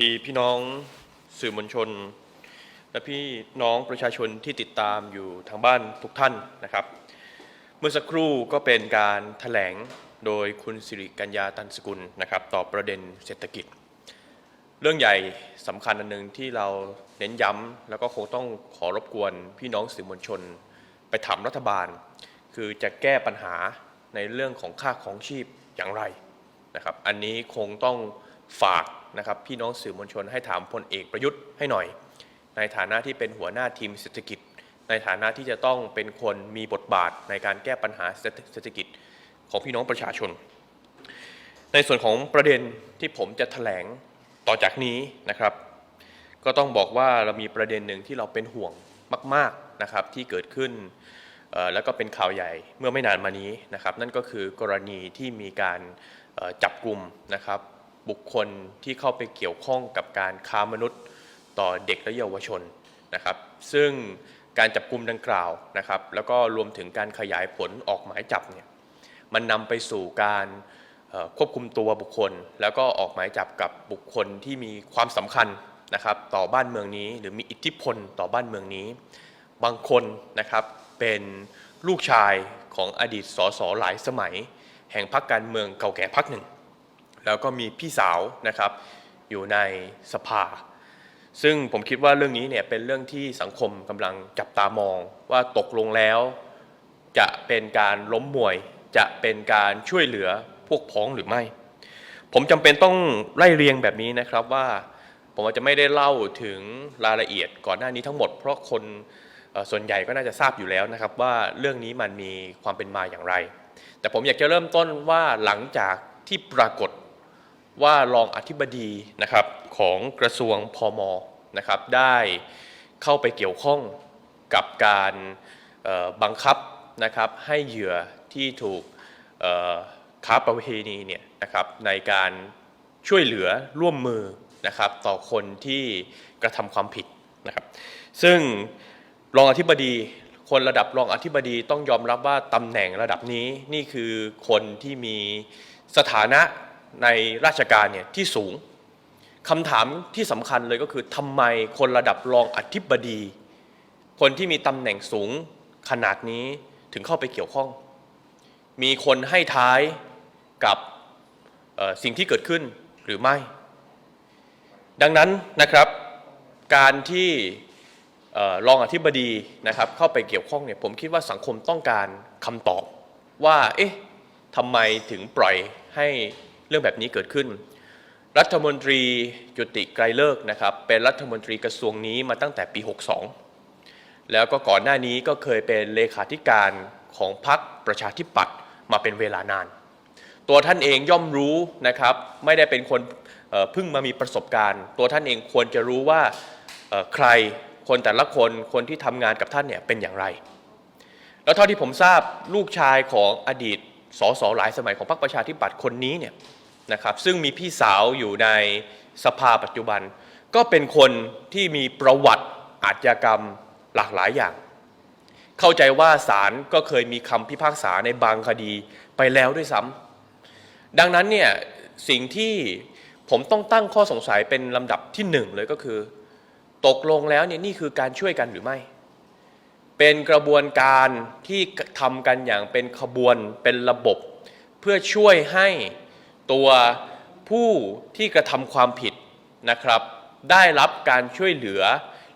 ดีพี่น้องสื่อมวลชน และพี่น้องประชาชนที่ติดตามอยู่ทางบ้านทุกท่านนะครับ เมื่อสักครู่ก็เป็นการถแถลงโดยคุณสิริกัญญาตันสกุลนะครับ ต่อประเด็นเศรษฐกิจ เรื่องใหญ่สำคัญอันหนึ่งที่เราเน้นย้ำแล้วก็คงต้องขอรบกวนพี่น้องสื่อมวลชน ไปถามรัฐบาล คือจะแก้ปัญหาในเรื่องของค่าของชีพอย่างไรนะครับ อันนี้คงต้องฝาก นะครับพี่น้องสื่อมวลชนให้ถามพลเอกประยุทธ์ให้หน่อย ในฐานะที่เป็นหัวหน้าทีมเศรษฐกิจ ในฐานะที่จะต้องเป็นคนมีบทบาทในการแก้ปัญหาเศรษฐกิจของพี่น้องประชาชน ในส่วนของประเด็นที่ผมจะแถลงต่อจากนี้นะครับ ก็ต้องบอกว่าเรามีประเด็นหนึ่งที่เราเป็นห่วงมาก ๆนะครับที่เกิดขึ้นแล้วก็เป็นข่าวใหญ่เมื่อไม่นานมานี้นะครับ นั่นก็คือกรณีที่มีการจับกลุ่มนะครับ บุคคลที่เข้าไปเกี่ยวข้องกับการค้ามนุษย์ต่อเด็กและเยาวชนนะครับ ซึ่งการจับกลุ่มดังกล่าวนะครับ แล้วก็รวมถึงการขยายผลออกหมายจับเนี่ยมันนำไปสู่การควบคุมตัวบุคคล แล้วก็ออกหมายจับกับบุคคลที่มีความสำคัญนะครับต่อบ้านเมืองนี้ หรือมีอิทธิพลต่อบ้านเมืองนี้ บางคนนะครับเป็นลูกชายของอดีตสสหลายสมัย แห่งพรรคการเมืองเก่าแก่พรรคหนึ่ง แล้วก็มีพี่สาวนะครับอยู่ในสภา ซึ่งผมคิดว่าเรื่องนี้เนี่ยเป็นเรื่องที่สังคมกำลังจับตามอง ว่าตกลงแล้ว จะเป็นการล้มมวย จะเป็นการช่วยเหลือพวกพ้องหรือไม่ ผมจำเป็นต้องไล่เรียงแบบนี้นะครับว่าผมอาจจะไม่ได้เล่าถึงรายละเอียดก่อนหน้านี้ทั้งหมด เพราะคนส่วนใหญ่ก็น่าจะทราบอยู่แล้วนะครับว่าเรื่องนี้มันมีความเป็นมาอย่างไร แต่ผมอยากจะเริ่มต้นว่าหลังจากที่ปรากฏ ว่ารองอธิบดีนะครับของกระทรวงพมนะครับได้เข้าไปเกี่ยวข้องกับการบังคับนะครับให้เหยื่อที่ถูกค้าประเวณีเนี่ยนะครับในการช่วยเหลือร่วมมือนะครับต่อคนที่กระทำความผิดนะครับ ซึ่งรองอธิบดีคนระดับรองอธิบดีต้องยอมรับว่าตำแหน่งระดับนี้นี่คือคนที่มีสถานะ ในราชการเนี่ยที่สูงคำถามที่สำคัญเลยก็คือทำไมคนระดับรองอธิบดี คนที่มีตำแหน่งสูงขนาดนี้ถึงเข้าไปเกี่ยวข้อง มีคนให้ท้ายกับสิ่งที่เกิดขึ้นหรือไม่ ดังนั้นนะครับการที่เอ่อรองอธิบดีนะครับเข้าไปเกี่ยวข้องเนี่ยผมคิดว่าสังคมต้องการคำตอบว่าเอ๊ะทำไมถึงปล่อยให้ เรื่องแบบนี้เกิดขึ้น รัฐมนตรีจุติไกรเลิกนะครับ เป็นรัฐมนตรีกระทรวงนี้มาตั้งแต่ปี 62 แล้วก็ก่อนหน้านี้ก็เคยเป็นเลขาธิการของพรรคประชาธิปัตย์มาเป็นเวลานาน ตัวท่านเองย่อมรู้นะครับ ไม่ได้เป็นคนเพิ่งมามีประสบการณ์ ตัวท่านเองควรจะรู้ว่าใครคนแต่ละคนคนที่ทำงานกับท่านเนี่ยเป็นอย่างไร แล้วเท่าที่ผมทราบลูกชายของอดีตสสหลายสมัยของพรรคประชาธิปัตย์คนนี้เนี่ย นะครับซึ่งมีพี่สาวอยู่ในสภาปัจจุบัน ก็เป็นคนที่มีประวัติอาชญากรรมหลากหลายอย่าง เข้าใจว่าศาลก็เคยมีคำพิพากษาในบางคดีไปแล้วด้วยซ้ำดังนั้นเนี่ยสิ่งที่ผมต้องตั้งข้อสงสัยเป็นลำดับที่หนึ่งเลยก็คือ ตกลงแล้วเนี่ยนี่คือการช่วยกันหรือไม่ เป็นกระบวนการที่ทำกันอย่างเป็นขบวนเป็นระบบ เพื่อช่วยให้ ตัวผู้ที่กระทำความผิดนะครับ ได้รับการช่วยเหลือ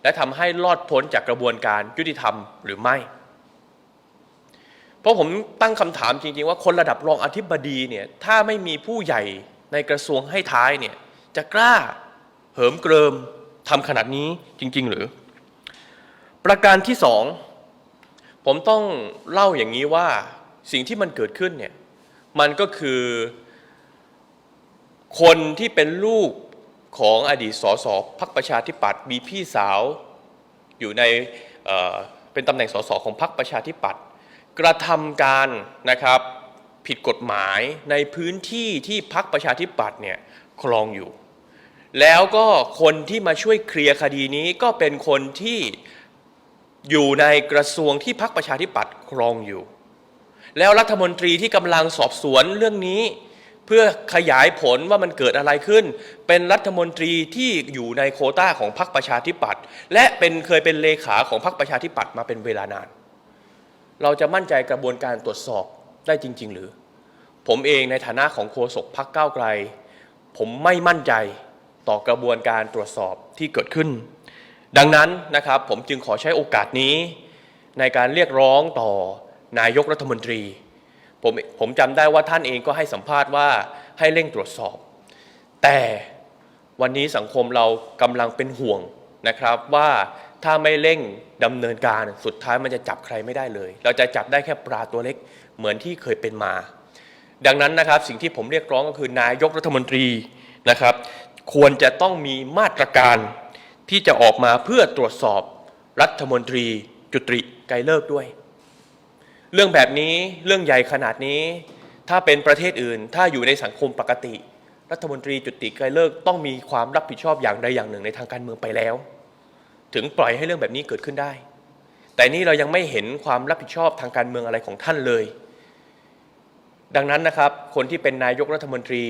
และทำให้รอดพ้นจากกระบวนการยุติธรรมหรือไม่ เพราะผมตั้งคำถามจริงๆ ว่าคนระดับรองอธิบดีเนี่ยถ้าไม่มีผู้ใหญ่ในกระทรวงให้ท้ายเนี่ยจะกล้าเหิมเกริมทำขนาดนี้จริง ๆ หรือ ประการที่สองผมต้องเล่าอย่างนี้ว่าสิ่งที่มันเกิดขึ้นเนี่ยมันก็คือ คนที่เป็นลูกของอดีตสสพักประชาธิปัตย์มีพี่สาวอยู่ในเเป็นตำแหน่งสสของพรรคประชาธิปัตย์กระทำการนะครับผิดกฎหมายในพื้นที่ที่พรรคประชาธิปัตย์เนี่ยครองอยู่ แล้วก็คนที่มาช่วยเคลียร์คดีนี้ก็เป็นคนที่อยู่ในกระทรวงที่พรรคประชาธิปัตย์ครองอยู่ แล้วรัฐมนตรีที่กำลังสอบสวนเรื่องนี้ เพื่อขยายผลว่ามันเกิดอะไรขึ้น เป็นรัฐมนตรีที่อยู่ในโคต้าของพรรคประชาธิปัตย์และเป็นเคยเป็นเลขาของพรรคประชาธิปัตย์มาเป็นเวลานาน เราจะมั่นใจกระบวนการตรวจสอบได้จริง ๆ หรือ ผมเองในฐานะของโฆษกพรรคก้าวไกล ผมไม่มั่นใจต่อกระบวนการตรวจสอบที่เกิดขึ้น ดังนั้นนะครับผมจึงขอใช้โอกาสนี้ ในการเรียกร้องต่อนายกรัฐมนตรี ผมผมจำได้ว่าท่านเองก็ให้สัมภาษณ์ว่าให้เร่งตรวจสอบ แต่วันนี้สังคมเรากำลังเป็นห่วงนะครับว่าถ้าไม่เร่งดำเนินการสุดท้ายมันจะจับใครไม่ได้เลย เราจะจับได้แค่ปลาตัวเล็กเหมือนที่เคยเป็นมา ดังนั้นนะครับสิ่งที่ผมเรียกร้องก็คือนายกรัฐมนตรีนะครับ ควรจะต้องมีมาตรการที่จะออกมาเพื่อตรวจสอบรัฐมนตรีจุตริไกรเลิกด้วย เรื่องแบบนี้เรื่องใหญ่ขนาดนี้ ถ้าเป็นประเทศอื่น ถ้าอยู่ในสังคมปกติ รัฐมนตรีจุติไกรเลิกต้องมีความรับผิดชอบอย่างใดอย่างหนึ่งในทางการเมืองไปแล้ว ถึงปล่อยให้เรื่องแบบนี้เกิดขึ้นได้ แต่นี่เรายังไม่เห็นความรับผิดชอบทางการเมืองอะไรของท่านเลย ดังนั้นนะครับ คนที่เป็นนายกรัฐมนตรี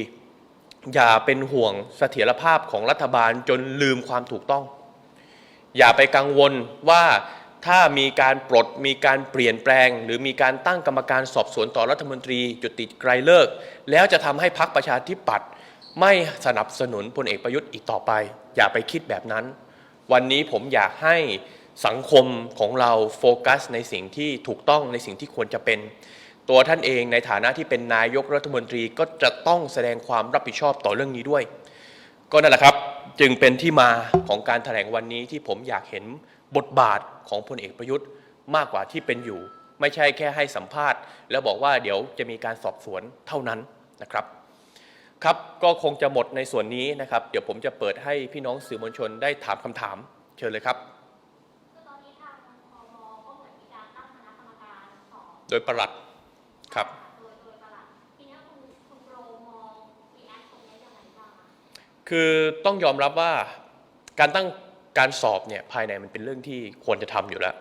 อย่าเป็นห่วงเสถียรภาพของรัฐบาลจนลืมความถูกต้อง อย่าไปกังวลว่า ถ้ามีการปลดมีการเปลี่ยนแปลง หรือมีการตั้งกรรมการสอบสวนต่อรัฐมนตรีจุติไกรเลิก แล้วจะทำให้พรรคประชาธิปัตย์ไม่สนับสนุนพลเอกประยุทธ์อีกต่อไป อย่าไปคิดแบบนั้น วันนี้ผมอยากให้สังคมของเราโฟกัส ในสิ่งที่ถูกต้องในสิ่งที่ควรจะเป็น ตัวท่านเองในฐานะที่เป็นนายกรัฐมนตรีก็จะต้องแสดงความรับผิดชอบต่อเรื่องนี้ด้วย ก็นั่นแหละครับ จึงเป็นที่มาของการแถลงวันนี้ที่ผมอยากเห็น บทบาทของพลเอกประยุทธ์มากกว่าที่เป็นอยู่ ไม่ใช่แค่ให้สัมภาษณ์ แล้วบอกว่าเดี๋ยวจะมีการสอบสวนเท่านั้นนะครับครับก็คงจะหมดในส่วนนี้นะครับ เดี๋ยวผมจะเปิดให้พี่น้องสื่อมวลชนได้ถามคำถาม เชิญเลยครับคือตอนนี้ทางพมก็เหมือนมีการตั้งคณะกรรมการสอบโดยประหลัดครับโดยโดยประหลัดทีนี้คุณคุณโปรมองรีแอคตรงนี้ยังไงบ้างอะคือต้องยอมรับว่าการตั้ง การสอบเนี่ยภายในมันเป็นเรื่องที่ควรจะทำอยู่แล้ว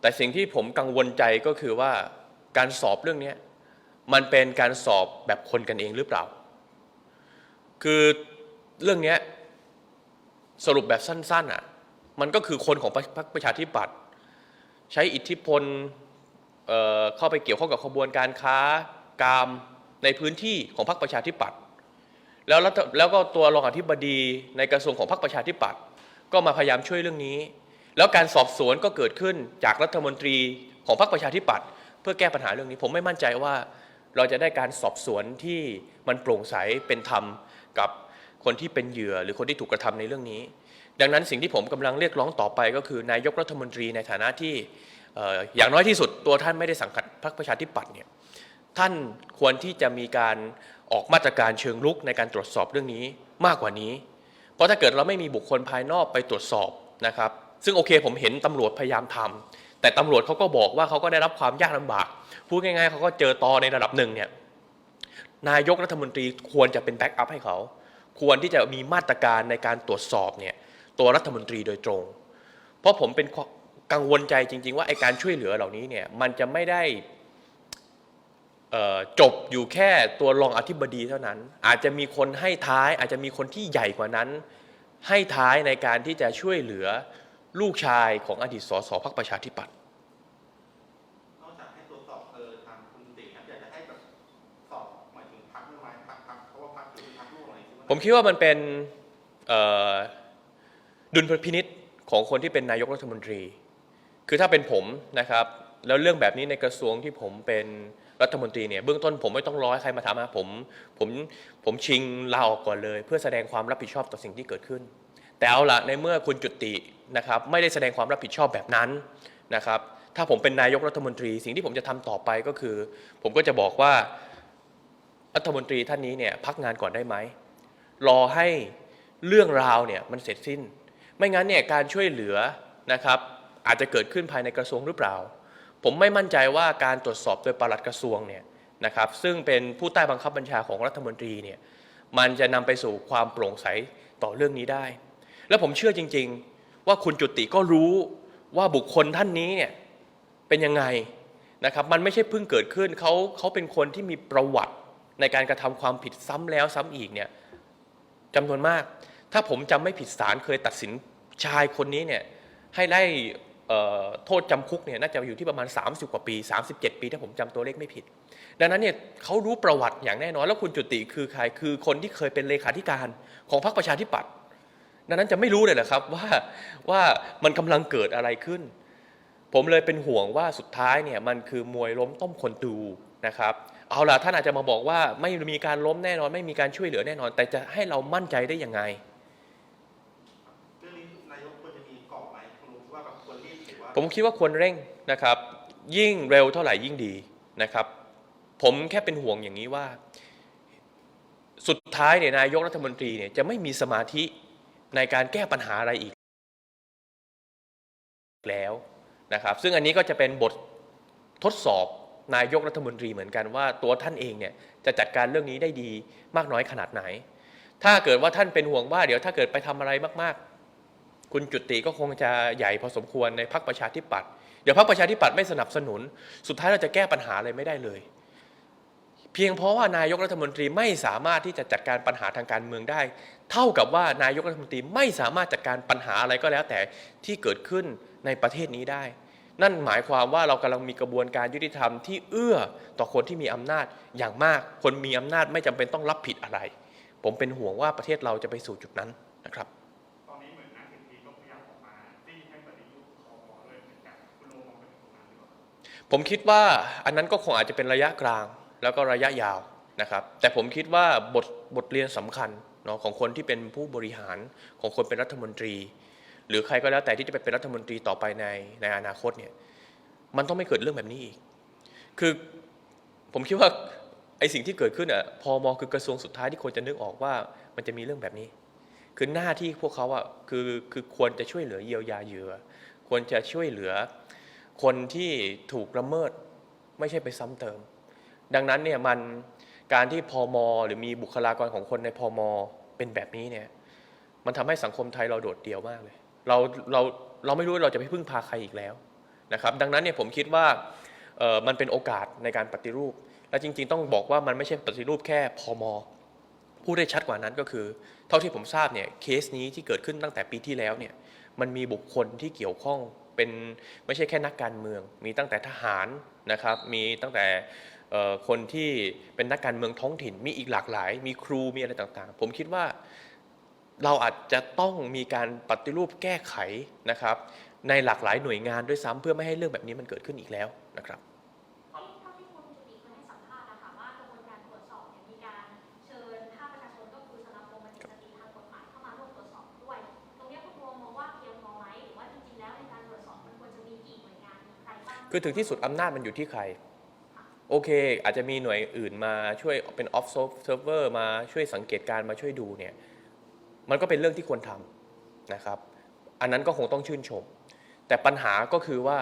แต่สิ่งที่ผมกังวลใจก็คือว่าการสอบเรื่องนี้มันเป็นการสอบแบบคนกันเองหรือเปล่า คือเรื่องนี้สรุปแบบสั้นๆอะมันก็คือคนของพรรคประชาธิปัตย์ใช้อิทธิพลเเข้าไปเกี่ยวข้องกับขบวนการค้ากามในพื้นที่ของพรรคประชาธิปัตย์แล้วแล้วก็ตัวรองอธิบดีในกระทรวงของพรรคประชาธิปัตย์ ก็มาพยายามช่วยเรื่องนี้ แล้วการสอบสวนก็เกิดขึ้นจากรัฐมนตรีของพรรคประชาธิปัตย์เพื่อแก้ปัญหาเรื่องนี้ ผมไม่มั่นใจว่าเราจะได้การสอบสวนที่มันโปร่งใสเป็นธรรมกับคนที่เป็นเหยื่อหรือคนที่ถูกกระทำในเรื่องนี้ ดังนั้นสิ่งที่ผมกำลังเรียกร้องต่อไปก็คือนายกรัฐมนตรีในฐานะที่เอ่ออย่างน้อยที่สุดตัวท่านไม่ได้สังกัดพรรคประชาธิปัตย์เนี่ยท่านควรที่จะมีการออกมาตรการเชิงลุกในการตรวจสอบเรื่องนี้มากกว่านี้ เพราะถ้าเกิดเราไม่มีบุคคลภายนอกไปตรวจสอบนะครับ ซึ่งโอเคผมเห็นตำรวจพยายามทำแต่ตำรวจเขาก็บอกว่าเขาก็ได้รับความยากลำบาก พูดง่ายๆเขาก็เจอตอในระดับหนึ่งเนี่ยนายกรัฐมนตรีควรจะเป็นแบ็กอัพให้เขา ควรที่จะมีมาตรการในการตรวจสอบเนี่ยตัวรัฐมนตรีโดยตรง เพราะผมเป็นกังวลใจจริง ๆ ว่าไอการช่วยเหลือเหล่านี้เนี่ยมันจะไม่ได้ จบอยู่แค่ตัวรองอธิบดีเท่านั้น อาจจะมีคนให้ท้าย อาจจะมีคนที่ใหญ่กว่านั้น ให้ท้ายในการที่จะช่วยเหลือลูกชายของอดีตสสพักประชาธิปัตย์นอกจากให้ตรวจสอบเออทางคุณติครับอยากจะให้แบบสอบหมายถึงพักด้วยไหมพักพักเพราะว่าพักคือพักร่วมอะไรที่ผมคิดว่ามันเป็นเอ่อดุลพินิษของคนที่เป็นนายกรัฐมนตรี คือถ้าเป็นผมนะครับ แล้วเรื่องแบบนี้ในกระทรวงที่ผมเป็น รัฐมนตรีเนี่ยเบื้องต้นผมไม่ต้องรอให้ใครมาทำนะผมผมผมชิงลาออกก่อนเลย เพื่อแสดงความรับผิดชอบต่อสิ่งที่เกิดขึ้น แต่เอาละในเมื่อคุณจุตินะครับไม่ได้แสดงความรับผิดชอบแบบนั้นนะครับถ้าผมเป็นนายกรัฐมนตรี สิ่งที่ผมจะทำต่อไปก็คือ ผมก็จะบอกว่ารัฐมนตรีท่านนี้เนี่ยพักงานก่อนได้ไหมรอให้เรื่องราวเนี่ยมันเสร็จสิ้น ไม่งั้นเนี่ยการช่วยเหลือนะครับอาจจะเกิดขึ้นภายในกระทรวงหรือเปล่า ผมไม่มั่นใจว่าการตรวจสอบโดยปลัดกระทรวงเนี่ยนะครับซึ่งเป็นผู้ใต้บังคับบัญชาของรัฐมนตรีเนี่ยมันจะนำไปสู่ความโปร่งใสต่อเรื่องนี้ได้ แล้วผมเชื่อจริง ๆ ว่าคุณจุติก็รู้ว่าบุคคลท่านนี้เนี่ยเป็นยังไงนะครับมันไม่ใช่เพิ่งเกิดขึ้นเขาเขาเป็นคนที่มีประวัติในการกระทำความผิดซ้ำแล้วซ้ำอีกเนี่ยจำนวนมาก ถ้าผมจำไม่ผิดศาลเคยตัดสินชายคนนี้เนี่ยให้ได้ โทษจำคุกเนี่ยน่าจะอยู่ที่ประมาณ 30 กว่าปี 37 ปีถ้าผมจำตัวเลขไม่ผิด ดังนั้นเนี่ยเขารู้ประวัติอย่างแน่นอนแล้วคุณจุติคือใครคือคนที่เคยเป็นเลขาธิการของพรรคประชาธิปัตย์ดังนั้นจะไม่รู้เลยเหรอครับว่าว่ามันกำลังเกิดอะไรขึ้น ผมเลยเป็นห่วงว่าสุดท้ายเนี่ยมันคือมวยล้มต้มคนดูนะครับเอาล่ะท่านอาจจะมาบอกว่าไม่มีการล้มแน่นอน ไม่มีการช่วยเหลือแน่นอน แต่จะให้เรามั่นใจได้ยังไง ผมคิดว่าควรเร่งนะครับ ยิ่งเร็วเท่าไหร่ยิ่งดีนะครับ ผมแค่เป็นห่วงอย่างนี้ว่า สุดท้ายเนี่ยนายกรัฐมนตรีเนี่ยจะไม่มีสมาธิในการแก้ปัญหาอะไรอีกแล้วนะครับ ซึ่งอันนี้ก็จะเป็นบททดสอบนายกรัฐมนตรีเหมือนกันว่าตัวท่านเองเนี่ยจะจัดการเรื่องนี้ได้ดีมากน้อยขนาดไหน ถ้าเกิดว่าท่านเป็นห่วงว่าเดี๋ยวถ้าเกิดไปทำอะไรมากๆ คุณจุติก็คงจะใหญ่พอสมควรในพรรคประชาธิปัตย์เดี๋ยวพรรคประชาธิปัตย์ไม่สนับสนุน สุดท้ายเราจะแก้ปัญหาอะไรไม่ได้เลย เพียงเพราะว่านายกรัฐมนตรีไม่สามารถที่จะจัดการปัญหาทางการเมืองได้ เท่ากับว่านายกรัฐมนตรีไม่สามารถจัดการปัญหาอะไรก็แล้ว แต่ที่เกิดขึ้นในประเทศนี้ได้ นั่นหมายความว่าเรากำลังมีกระบวนการยุติธรรมที่เอื้อต่อคนที่มีอำนาจอย่างมาก คนมีอำนาจไม่จำเป็นต้องรับผิดอะไร ผมเป็นห่วงว่าประเทศเราจะไปสู่จุดนั้นนะครับ ผมคิดว่าอันนั้นก็คงอาจจะเป็นระยะกลางแล้วก็ระยะยาวนะครับ แต่ผมคิดว่าบทบทเรียนสำคัญเนาะของคนที่เป็นผู้บริหารของคนเป็นรัฐมนตรี หรือใครก็แล้วแต่ที่จะไปเป็นรัฐมนตรีต่อไปในในอนาคตเนี่ยมันต้องไม่เกิดเรื่องแบบนี้อีก คือผมคิดว่าไอสิ่งที่เกิดขึ้นอะพอมอคือกระทรวงสุดท้ายที่คนจะนึกออกว่ามันจะมีเรื่องแบบนี้ คือหน้าที่พวกเขาอะคือคือควรจะช่วยเหลือเยียวยาเหยื่อควรจะช่วยเหลือ คนที่ถูกละเมิดไม่ใช่ไปซ้ำเติม ดังนั้นเนี่ยมันการที่พอมหรือมีบุคลากรของคนในพอมเป็นแบบนี้เนี่ยมันทำให้สังคมไทยเราโดดเดี่ยวมากเลย เราเราเราไม่รู้เราจะไปพึ่งพาใครอีกแล้วนะครับ ดังนั้นเนี่ยผมคิดว่ามันเป็นโอกาสในการปฏิรูป และจริง ๆ ต้องบอกว่ามันไม่ใช่ปฏิรูปแค่พอมพูดได้ชัดกว่านั้นก็คือ เท่าที่ผมทราบเนี่ยเคสนี้ที่เกิดขึ้นตั้งแต่ปีที่แล้วเนี่ยมันมีบุคคลที่เกี่ยวข้อง เป็นไม่ใช่แค่นักการเมือง มีตั้งแต่ทหารนะครับ มีตั้งแต่คนที่เป็นนักการเมืองท้องถิ่น มีอีกหลากหลาย มีครูมีอะไรต่างๆ ผมคิดว่าเราอาจจะต้องมีการปฏิรูปแก้ไขนะครับ ในหลากหลายหน่วยงานด้วยซ้ำเพื่อไม่ให้เรื่องแบบนี้มันเกิดขึ้นอีกแล้วนะครับ คือถึงที่สุดอำนาจมันอยู่ที่ใคร โอเค อาจจะมีหน่วยอื่นมาช่วยเป็นออฟเซิร์ฟเวอร์มาช่วยสังเกตการมาช่วยดูเนี่ยมันก็เป็นเรื่องที่ควรทำนะครับ อันนั้นก็คงต้องชื่นชม แต่ปัญหาก็คือว่า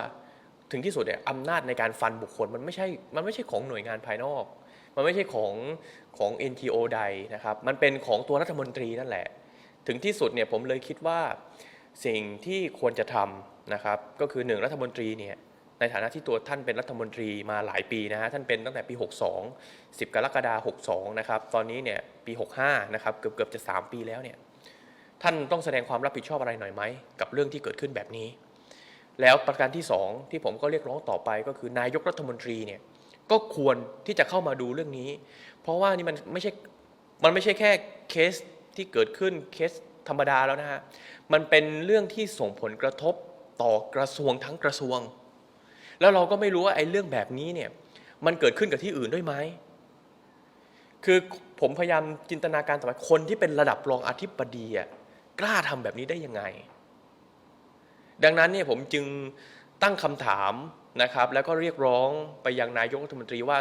ถึงที่สุดเนี่ยอำนาจในการฟันบุคคลมันไม่ใช่มันไม่ใช่ของหน่วยงานภายนอก มันไม่ใช่ของของ NTO ใดนะครับ มันเป็นของตัวรัฐมนตรีนั่นแหละ ถึงที่สุดเนี่ยผมเลยคิดว่าสิ่งที่ควรจะทำนะครับ ก็คือหนึ่งรัฐมนตรีเนี่ย ในฐานะที่ตัวท่านเป็นรัฐมนตรีมาหลายปีนะฮะท่านเป็นตั้งแต่ปี 62 10 กรกฎาคม62 นะครับ ตอนนี้เนี่ยปี 65 นะครับเกือบเกือบจะ 3 ปีแล้วเนี่ยท่านต้องแสดงความรับผิดชอบอะไรหน่อยไหมกับเรื่องที่เกิดขึ้นแบบนี้ แล้วประการที่สองที่ผมก็เรียกร้องต่อไปก็คือนายกรัฐมนตรีเนี่ยก็ควรที่จะเข้ามาดูเรื่องนี้ เพราะว่านี่มันไม่ใช่มันไม่ใช่แค่เคสที่เกิดขึ้นเคสธรรมดาแล้วนะฮะมันเป็นเรื่องที่ส่งผลกระทบต่อกระทรวงทั้งกระทรวง แล้วเราก็ไม่รู้ว่าไอ้เรื่องแบบนี้เนี่ย มันเกิดขึ้นกับที่อื่นด้วยไหมคือผมพยายามจินตนาการต่อไปคนที่เป็นระดับรองอธิบดีอะกล้าทำแบบนี้ได้ยังไง ดังนั้นเนี่ยผมจึงตั้งคำถามนะครับ แล้วก็เรียกร้องไปยังนายกรัฐมนตรีว่า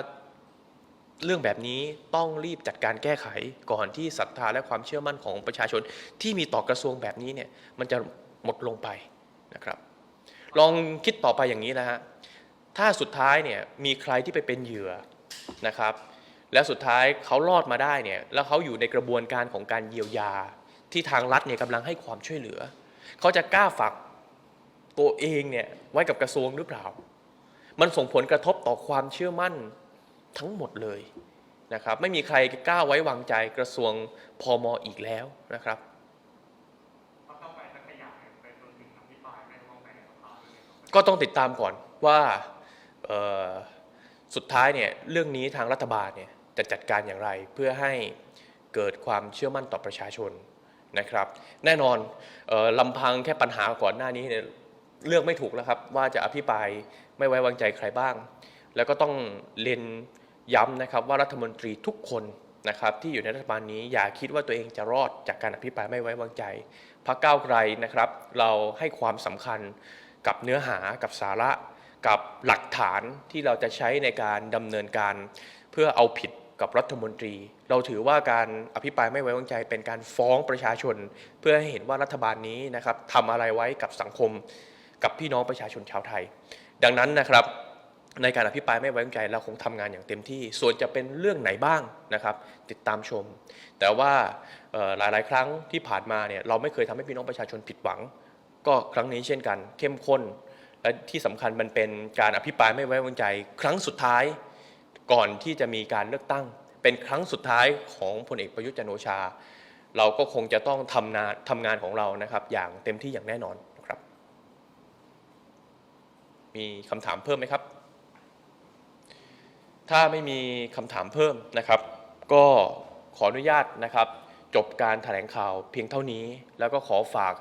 เรื่องแบบนี้ต้องรีบจัดการแก้ไขก่อนที่ศรัทธาและความเชื่อมั่นของประชาชน ที่มีต่อกระทรวงแบบนี้เนี่ยมันจะหมดลงไปนะครับ ลองคิดต่อไปอย่างนี้นะฮะ ถ้าสุดท้ายเนี่ยมีใครที่ไปเป็นเหยื่อนะครับ แล้วสุดท้ายเขารอดมาได้เนี่ยแล้วเขาอยู่ในกระบวนการของการเยียวยา ที่ทางรัฐเนี่ยกำลังให้ความช่วยเหลือ เขาจะกล้าฝากตัวเองเนี่ยไว้กับกระทรวงหรือเปล่า มันส่งผลกระทบต่อความเชื่อมั่นทั้งหมดเลยนะครับ ไม่มีใครกล้าไว้วางใจกระทรวงพมอีกแล้วนะครับก็ต้องติดตามก่อนว่า สุดท้ายเนี่ยเรื่องนี้ทางรัฐบาลเนี่ยจะจัดการอย่างไรเพื่อให้เกิดความเชื่อมั่นต่อประชาชนนะครับ แน่นอนออลำพังแค่ปัญหาก่อนหน้านี้เนี่ยเลือกไม่ถูกแล้วครับ ว่าจะอภิปรายไม่ไว้วางใจใครบ้าง แล้วก็ต้องเรียนย้ำนะครับว่ารัฐมนตรีทุกคนนะครับที่อยู่ในรัฐบาลนี้อย่าคิดว่าตัวเองจะรอดจากการอภิปรายไม่ไว้วางใจพรรคก้าวไกลนะครับ เราให้ความสำคัญกับเนื้อหากับสาระ กับหลักฐานที่เราจะใช้ในการดำเนินการเพื่อเอาผิดกับรัฐมนตรี เราถือว่าการอภิปรายไม่ไว้วางใจเป็นการฟ้องประชาชน เพื่อให้เห็นว่ารัฐบาลนี้นะครับทำอะไรไว้กับสังคม กับพี่น้องประชาชนชาวไทย ดังนั้นนะครับ ในการอภิปรายไม่ไว้วางใจเราคงทำงานอย่างเต็มที่ ส่วนจะเป็นเรื่องไหนบ้างนะครับ ติดตามชม แต่ว่าหลาย ๆ ครั้งที่ผ่านมาเนี่ยเราไม่เคยทำให้พี่น้องประชาชนผิดหวัง ก็ครั้งนี้เช่นกัน เข้มข้น และที่สำคัญมันเป็นการอภิปรายไม่ไว้วางใจ ครั้งสุดท้ายก่อนที่จะมีการเลือกตั้ง เป็นครั้งสุดท้ายของพลเอกประยุทธ์จันโอชา เราก็คงจะต้องทำงานทำงานของเรานะครับอย่างเต็มที่อย่างแน่นอนนะครับ มีคำถามเพิ่มไหมครับ ถ้าไม่มีคำถามเพิ่มนะครับ ก็ขออนุญาตนะครับ จบการแถลงข่าวเพียงเท่านี้ แล้วก็ขอฝาก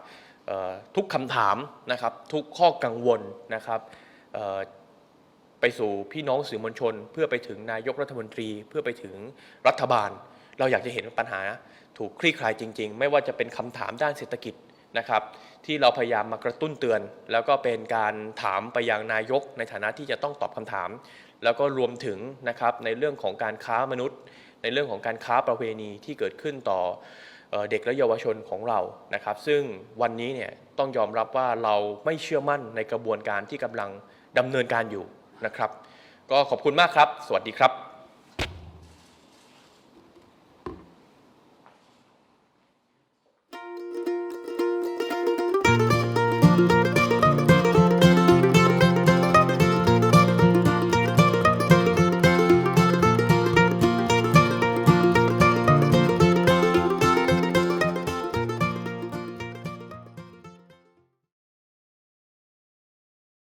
ทุกคำถามนะครับทุกข้อกังวลนะครับไปสู่พี่น้องสื่อมวลชน เพื่อไปถึงนายกรัฐมนตรี เพื่อไปถึงรัฐบาล เราอยากจะเห็นปัญหาถูกคลี่คลายจริง ๆ ไม่ว่าจะเป็นคำถามด้านเศรษฐกิจนะครับที่เราพยายามมากระตุ้นเตือน แล้วก็เป็นการถามไปยังนายกในฐานะที่จะต้องตอบคำถาม แล้วก็รวมถึงนะครับในเรื่องของการค้ามนุษย์ ในเรื่องของการค้าประเวณีที่เกิดขึ้นต่อ เด็กและเยาวชนของเรานะครับ ซึ่งวันนี้เนี่ยต้องยอมรับว่าเราไม่เชื่อมั่นในกระบวนการที่กำลังดำเนินการอยู่นะครับ ก็ขอบคุณมากครับ สวัสดีครับ